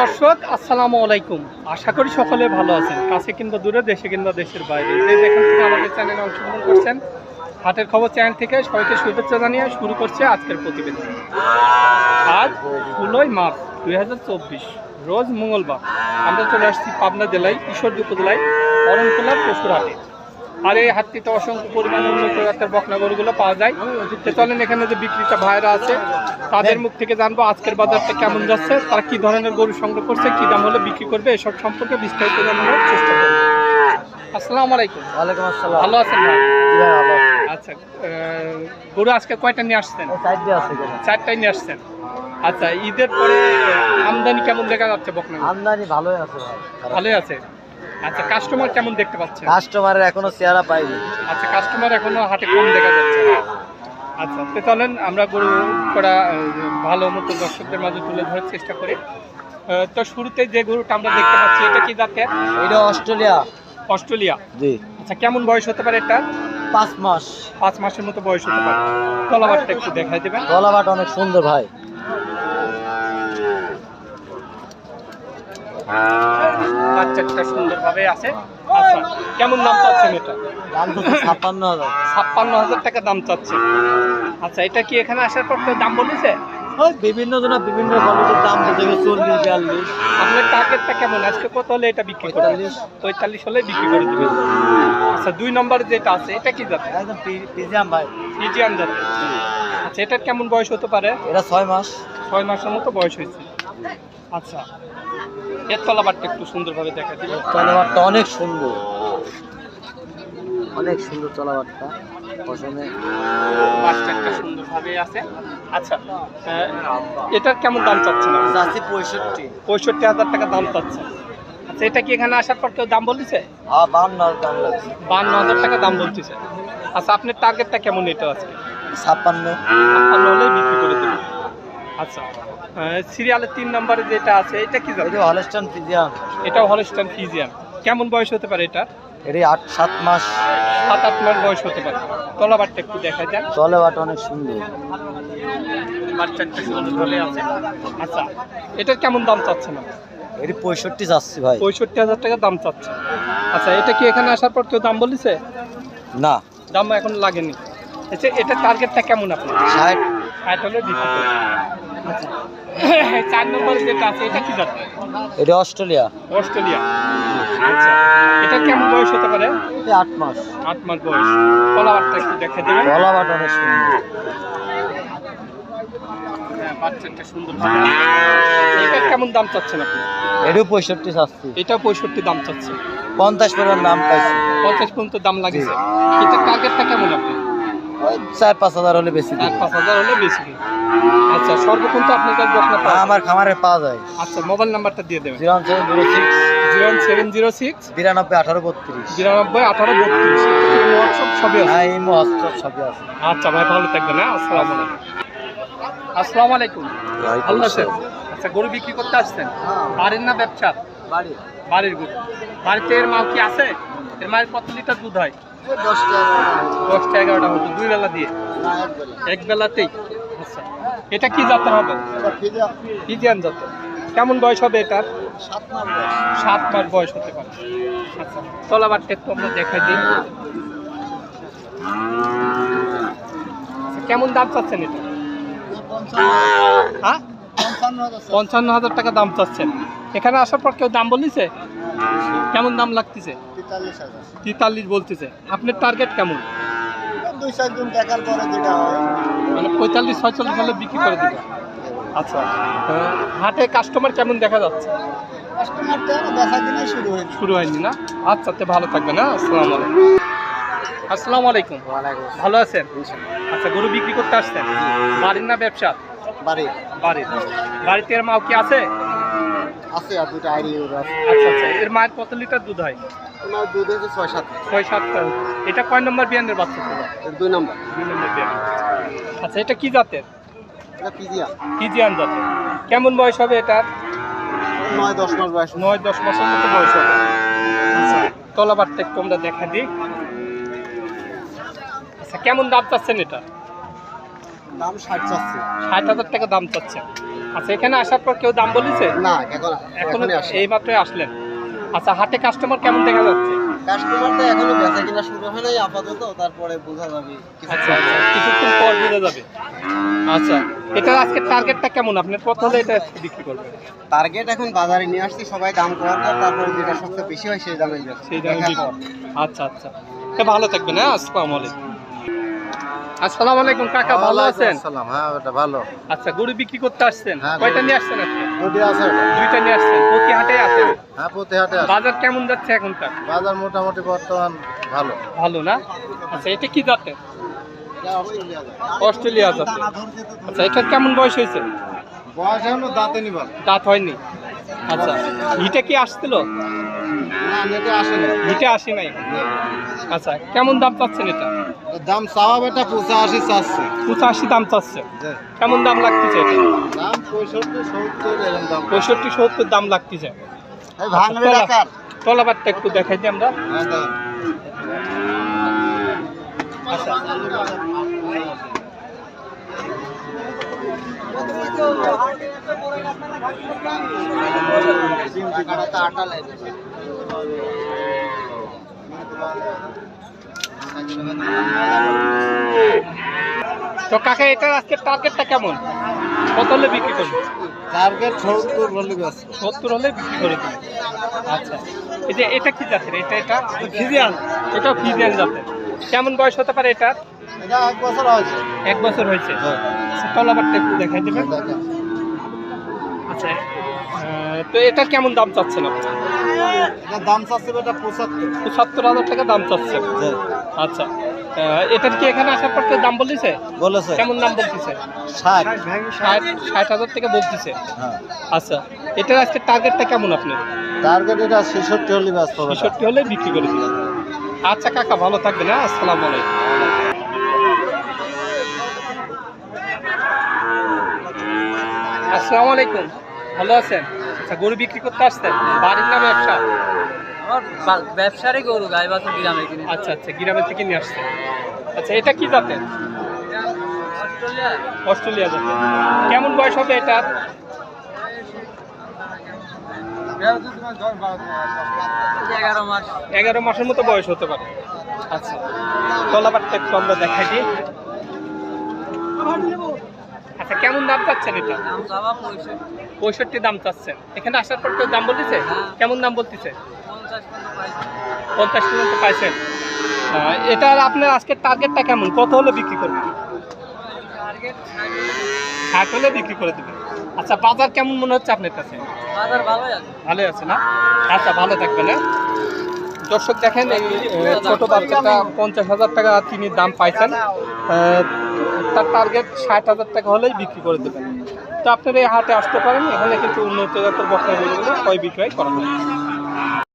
দর্শক, আসসালামু আলাইকুম। আশা করি সকলে ভালো আছেন। কাছে কিংবা দূরে, দেশে কিংবা দেশের বাইরে। যে যেখান থেকে আমাদের চ্যানেলে অংশগ্রহণ করছেন, হাটের খবর চ্যানেল থেকে সবাইকে শুভেচ্ছা জানিয়ে শুরু করছে আজকের প্রতিবেদন। আজ ষোলোই মার্চ দুই হাজার চব্বিশ, রোজ মঙ্গলবার। আমরা চলে আসছি পাবনা জেলায় ঈশ্বরদী উপজেলায় অরণখোলার পশুর হাটে। আর এই হাটটিতে অসংখ্য পরিমাণে উন্নত জাতের বকনা গরুগুলো পাওয়া যায়। তো চলেন এখানে যে বিক্রিটা ভাইরা আছে তাদের মুখ থেকে জানব আজকের বাজারটা কেমন যাচ্ছে তারা কি ধরনের গরু সংগ্রহ করছে কি দাম হলে বিক্রি করবে এসব সম্পর্কে বিস্তারিত জানানোর চেষ্টা করব। আসসালামু আলাইকুম। ওয়ালাইকুম আসসালাম। ভালো আছেন ভাই। আচ্ছা গরু আজকে কয়টা নিয়ে আসছেন? চারটাই নিয়ে আসছেন। আচ্ছা ঈদের পরে আমদানি কেমন দেখা যাচ্ছে বকনা আমদানি ভালোই আছে ভালোই আছে। আচ্ছা কাস্টমার কেমন দেখতে পাচ্ছেন? কাস্টমারের এখনও চেহারা পাইনি। আচ্ছা কাস্টমার এখনও হাটে কম দেখা যাচ্ছে। আচ্ছা তো চলেন আমরা গরু করা ভালো মতো দর্শকদের মাঝে তুলে ধরার চেষ্টা করি। তো শুরুতে যে গরুটা আমরা দেখতে পাচ্ছি এটা কি জাতের? এটা অস্ট্রেলিয়া। অস্ট্রেলিয়া? জি। আচ্ছা কেমন বয়স হতে পারে এটা? পাঁচ মাস। পাঁচ মাসের মতো বয়স হতে পারে। তলাবারটা একটু দেখাই দেবেন। গলাবাট অনেক সুন্দর ভাই। বাচ্চাটা সুন্দরভাবে আছে। আচ্ছা কেমন দাম চাচ্ছেন এটা? দাম তো ছাপ্পান্ন হাজার। ছাপ্পান্ন হাজার টাকা দাম চাচ্ছে। আচ্ছা এটা কি এখানে আসার পর কেউ দাম বলেছে ওই বিভিন্ন জনের বিভিন্ন কোয়ালিটির দাম বলতে গেলে চল্লিশ বিয়াল্লিশ। আপনার টার্গেটটা কেমন? আজকে কত হলে এটা বিক্রি করবেন পঁয়তাল্লিশ। হলে বিক্রি করে দেবেন। আচ্ছা দুই নম্বর যেটা আছে এটা কি যাবে একদম পিজিয়াম ভাই। ফিজিয়ান যাবে আচ্ছা এটার কেমন বয়স হতে পারে? এটা ছয় মাস। ছয় মাসের মতো বয়স হয়েছে। আচ্ছা এর তলাবারটা একটু সুন্দরভাবে দেখা দিল চলাবারটা অনেক সুন্দর। অনেক সুন্দর চলাবারটা পছন্দ বাচ্চা একটা সুন্দরভাবে আছে। আচ্ছা এটার কেমন দাম চাচ্ছেন? চাচ্ছি পঁয়ষট্টি। পঁয়ষট্টি হাজার টাকা দাম চাচ্ছে আচ্ছা এটা কি এখানে আসার পর কেউ দাম বলেছে হ্যাঁ বান্ন দাম লাগছে। বান্ন হাজার টাকা দাম বলতেছে। আচ্ছা আপনার টার্গেটটা কেমন এটা আছে ছাপ্পান্ন। ছাপ্পান্ন হলেই বিক্রি করে দেবেন। আচ্ছা। সিরিয়ালের তিন নম্বরে যেটা আছে এটা কি এটা হলস্টান পিজিয়াম এটাও হলস্টান ফিজিয়ান কেমন বয়স হতে পারে এটা? এটি আট সাত মাস। সাত আট মাস বয়স হতে পারে। তলাবারটা একটু দেখা যান চলেবাট অনেক সুন্দর। আচ্ছা এটার কেমন দাম চাচ্ছে না এটি পঁয়ষট্টি যাচ্ছি ভাই। পঁয়ষট্টি হাজার টাকা দাম চাচ্ছে। আচ্ছা এটা কি এখানে আসার পর কেউ দাম বলেছে না। দাম এখন লাগেনি। আচ্ছা এটা টার্গেটটা কেমন আপনার? ষাট। ষাট হলে দিতে চার নম্বর যেটা আছে এটা কি জাত? এটি অস্ট্রেলিয়া। অস্ট্রেলিয়া। আচ্ছা এটা কেমন বয়স হতে পারে? আট মাস। আট মাস বয়স। কলাবারটা একটু দেখে দেবেন। চলাবাট অনেক সুন্দর। হ্যাঁ, বাচ্চাটা সুন্দর এটা কেমন দাম চাচ্ছেন আপনি? এটিও পঁয়ষট্টি চাচ্ছি। এটাও পঁয়ষট্টি দাম চাচ্ছে পঞ্চাশ পরিমাণ দাম পাইছি। পঞ্চাশ পর্যন্ত দাম লাগেছে এটা টার্গেটটা কেমন আপনি? চার পাঁচ হাজার হলে বেশি এক পাঁচ হাজার হলে বেশি আচ্ছা সর্বক্ষণ তো আপনার কাছে বকনা পাওয়া আমার খামারে পাওয়া যায়। আচ্ছা মোবাইল নাম্বারটা দিয়ে দেবেন। Zero seven zero six. Zero seven zero six. বিরানব্বই আঠারো বত্রিশ। বিরানব্বই আঠারো বত্রিশ। সবই আছে? হ্যাঁ এই মহস্ত সবই আছে। আচ্ছা ভাই ভালো থাকবেন হ্যাঁ? আসসালামু আলাইকুম। আসসালামু আলাইকুম। ভালো আছেন? আচ্ছা গরু বিক্রি করতে আসছেন? বাড়ির না ব্যবসা? বাড়ি বাড়ির গরু। বাড়িতে এর মাল কি আছে? এর মায়ের কত লিটার দুধ হয়? দশ দশটা। এগারোটা মতো দুই বেলা দিয়ে? এক বেলাতেই? আচ্ছা। এটা কি জাতের হবে? ফিজিয়ান জাতের। কেমন বয়স হবে এটার? সাত মাস বয়স। হতে পারে। আচ্ছা তলাবারটা একটু আমরা দেখাই দিই। কেমন দাম চাচ্ছেন এটা? হ্যাঁ? পঞ্চান্ন হাজার টাকা দাম চাচ্ছেন। এখানে আসার পর কেউ দাম বলিছে কেমন দাম লাগতেছে? তেতাল্লিশ বলতেছে। আপনার টার্গেট কেমন? দুই চার দিন দেখার পরে যেটা হয়। মানে পঁয়তাল্লিশ ছয়চল্লিশ হলে বিক্রি করে দিবে। আচ্ছা। হাটে কাস্টমার কেমন দেখা যাচ্ছে? কাস্টমার তো দেখা শুরু হয়নি। না? আচ্ছা তে ভালো থাকবে না আসসালামু আলাইকুম। আসসালামু আলাইকুম। ভালো আছেন? আচ্ছা গরু বিক্রি করতে আসছেন? বাড়ির না ব্যবসা বাড়ি। বাড়ির। বাড়িতে মাও কি আছে? আছে আর দুটো আইডি আছে। আচ্ছা আচ্ছা এর মায়ের কত লিটার দুধ হয়? ওনার দুধ হচ্ছে ছয় সাত ছয় সাতটা এটা কয় নম্বর বিয়ানের বাচ্চা দুই নম্বর। দুই নম্বর বিয়ান। আচ্ছা এটা কি জাতের? এটা পিজিয়া। ফিজিয়ান জাতের। কেমন বয়স হবে এটার নয় দশ মাস বয়স। নয় দশ মাসের মতো বয়স হবে। আচ্ছা তলাবারটা একটু আমরা দেখা দিই। আচ্ছা কেমন দাম চাচ্ছেন এটা? দাম ষাট চাচ্ছে। ষাট হাজার টাকা দাম চাচ্ছেন। আচ্ছা এখানে আসার পর কেউ দাম বলেছে? না এখন এখনও এই মাত্রই আসলেন। আচ্ছা হাটে কাস্টমার কেমন দেখা যাচ্ছে? কাস্টমার তো এখনও বেচা কিনা শুরু হয় নাই আপাতত তারপরে বোঝা যাবে আচ্ছা আচ্ছা কিছুক্ষণ পর বোঝা যাবে। আচ্ছা এটা আজকে টার্গেটটা কেমন? কত হলে এটা বিক্রি করবেন। টার্গেট এখন বাজারে নিয়ে আসছি সবাই দাম করার পর তারপরে যেটা সবচেয়ে বেশি হয় সেই দামে বেচবো। সেই দামে। আচ্ছা আচ্ছা। ভালো থাকবেন হ্যাঁ? আসসালামু আলাইকুম। আসসালামু আলাইকুম কাকা ভালো আছেন? আসসালাম। হ্যাঁ ওটা ভালো। আচ্ছা গরু বিক্রি করতে আসছেন? হ্যাঁ, কয়টা নিয়ে আসছেন আজকে নদী আছে দুইটা নিয়ে আসছেন। প্রতি হাটে আছে? হ্যাঁ প্রতি হাটে বাজার কেমন যাচ্ছে এখনকার? বাজার মোটামুটি বর্তমান ভালো। ভালো না? আচ্ছা এটা কি জাতের? অস্ট্রেলিয়া জাতের। আচ্ছা এটার কেমন বয়স হয়েছে? বয়স এখনও দাঁতে নিবার দাঁত হয়নি? আচ্ছা হিটে কি আসছিল? না নেটে আসেনি। হিটে আসি নাই? আচ্ছা কেমন দাম চাচ্ছেন এটা? দাম চাওয়া বেটা পঁচাশি চাচ্ছে। পঁচাশি দাম চাচ্ছে। কেমন দাম লাগতেছে এটা? দাম পঁয়ষট্টি সত্তর দাম। পঁয়ষট্টি সত্তর দাম লাগতেছে। ডাকার তলাবারটা একটু দেখাই দিই আমরা। হ্যাঁ আচ্ছা। তো কাকা এটার আজকে টার্গেটটা কেমন? কত হলে বিক্রি করবে? টার্গেট সত্তর ব্যস্ত সত্তর হলে বিক্রি করে আচ্ছা। এই যে এটা কি জাতের? এটা এটা? ফিজিয়ান। এটাও ফিজিয়ান জাতের। কেমন বয়স হতে পারে এটা এটা এক বছর হয়েছে। এক বছর হয়েছে। আচ্ছা, তলাবারটা একটু দেখাই দেবেন। আচ্ছা। তো এটা কেমন দাম চাচ্ছেন আপনি? দাম চাচ্ছে বেটা পঁচাত্তর। পঁচাত্তর হাজার টাকা দাম চাচ্ছেন। আচ্ছা। এটার কি এখানে আসার পর দাম বলেছে বলেছে। কেমন দাম বলতেছে? ষাট। হাজার টাকা বলতেছে। হ্যাঁ। আচ্ছা এটার আজকে টার্গেটটা কেমন আপনি টার্গেট এটা ছেষট্টি হলে ব্যস্ত ছেষট্টি হলে বিক্রি করে দিবেন। আচ্ছা কাকা ভালো থাকবেন হ্যাঁ? আসসালামু আলাইকুম। আসসালামু আলাইকুম। ভালো আছেন? আচ্ছা গরু বিক্রি করতে আসছেন? বাড়ির না ব্যবসা? ব্যবসারই গরু গাই বাছুর গ্রামে কিনে। আচ্ছা আচ্ছা গ্রামের থেকে নিয়ে আসছেন আচ্ছা এটা কি জাতের? অস্ট্রেলিয়া। অস্ট্রেলিয়া জাতের। কেমন বয়স হবে এটা? এগারো মাস। এগারো মাসের মতো বয়স হতে পারে। আচ্ছা তলাবারটা একটু আমরা দেখাই দিই। আচ্ছা কেমন দাম চাচ্ছেন এটা? পঁয়ষট্টি। পঁয়ষট্টি দাম চাচ্ছেন। এখানে আসার পর কেউ দাম বলতেছে? হ্যাঁ। কেমন দাম বলতেছে? পঞ্চাশ পর্যন্ত পাইছেন। এটার আপনার আজকের টার্গেটটা কেমন? কত হলে বিক্রি করবেন? ষাট হলে বিক্রি করে দেবেন। আচ্ছা বাজার কেমন মনে হচ্ছে আপনার কাছে? বাজার ভালোই আছে। ভালোই আছে না? আচ্ছা ভালো থাকবেন হ্যাঁ। দর্শক দেখেন এই ছোট বাচ্চাটা পঞ্চাশ হাজার টাকা তিনি দাম পাইছেন। তার টার্গেট ষাট হাজার টাকা হলেই বিক্রি করে দেবেন। তো আপনারা এই হাটে আসতে পারেন। এখানে কিন্তু উন্নত জাতের বকরা গরুগুলো ক্রয় বিক্রয় করা হয়।